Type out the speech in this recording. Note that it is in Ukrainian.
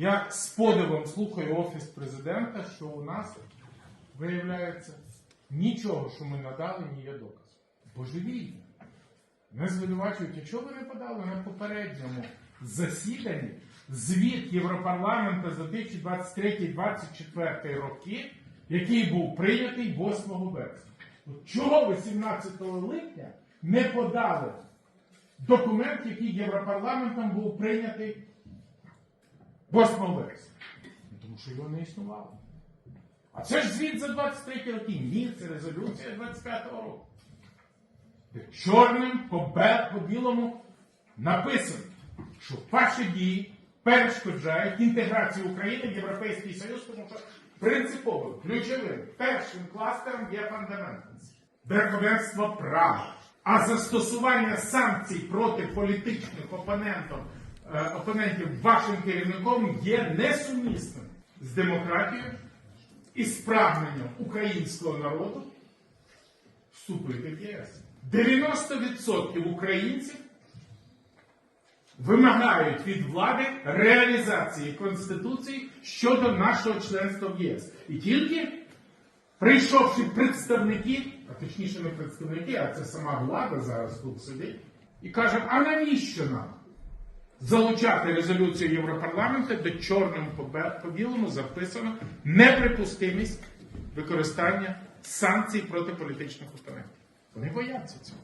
Я з подивом слухаю Офіс президента, що у нас виявляється нічого, що ми надали, не є доказом. Божевільно. Не звинувачують, якщо ви не подали на попередньому засіданні звіт Європарламенту за 2023-2024 роки, який був прийнятий 8 вересня. Чого ви 17 липня не подали документ, який Європарламентом був прийнятий 8 вересня? Ну, Тому що його не існувало. А це ж звіт за 23 роки. Ні, це резолюція 25-го року. Де чорним по, білому написано, що ваші дії перешкоджають інтеграцію України в Європейський Союз, тому що принциповим, ключовим, першим кластером є фундаментальність, верховенство права. А застосування санкцій проти політичних опонентів, опонентів вашим керівником є несумісним з демократією і з українського народу вступити в ЄС. 90% українців вимагають від влади реалізації Конституції щодо нашого членства в ЄС. І тільки прийшовши представники, а точніше не представники, а це сама влада зараз тут сидить, і каже, а навіщо нам залучати резолюцію Європарламенту, де чорним по білому записано неприпустимість використання санкцій проти політичних установ. Вони бояться цього.